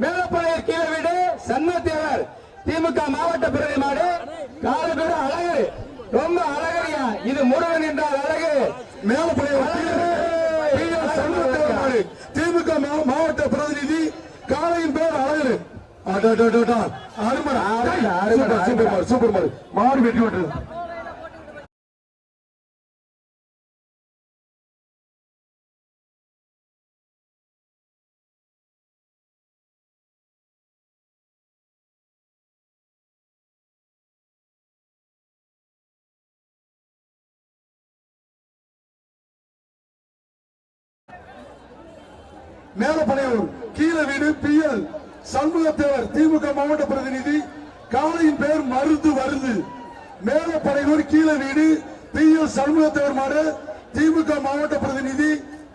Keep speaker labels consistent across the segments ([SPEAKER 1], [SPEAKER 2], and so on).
[SPEAKER 1] மேலப்பாளையர் கீழே வீடு சண்முகத்தேவர் திமுக மாவட்ட பிரதி மாடு. கால பேரு அழகு. ரொம்ப அழகரியா. இது முருகன் என்றால் அழகு.
[SPEAKER 2] மேலப்படையாடு திமுக மா- மாவட்ட பிரதிநிதி காலையின் பேர் அழகு. அருமடா, சூப்பர், சூப்பர் மாடு, சூப்பர் மாடு. மாடு வெற்றி பெற்றது. மேலப்படையூர் கீழ வீடு பி எல். சண்முகத்தேவர் திமுக மாவட்ட பிரதிநிதி. காளையின் பெயர் மருது வருது. மேலப்படையூர் கீழ வீடு பி எல் சண்முகத்தேவர் மாடு. திமுக மாவட்ட பிரதிநிதி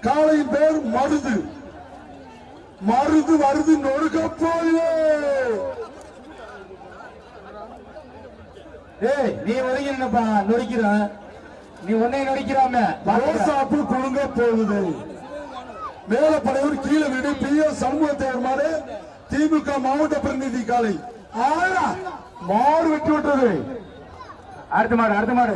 [SPEAKER 2] காளையின் பெயர் மருது. மருது வருது நொறுக்க போகுது
[SPEAKER 1] ஏய் நீ ஒதுங்கி நின்னப்பா நொடிக்கிறான் நீ உன்னை நொடிக்கிறாம
[SPEAKER 2] ரோசாப்பு குலுங்க போகுது. மேலப்படையூர் கீழே வீடு பி எஸ் சண்முகத்தேவர் திமுக மாவட்ட பிரதிநிதி காலை. மாறு வெற்றி விட்டது.
[SPEAKER 1] அடுத்த மாடு அடுத்த மாடு.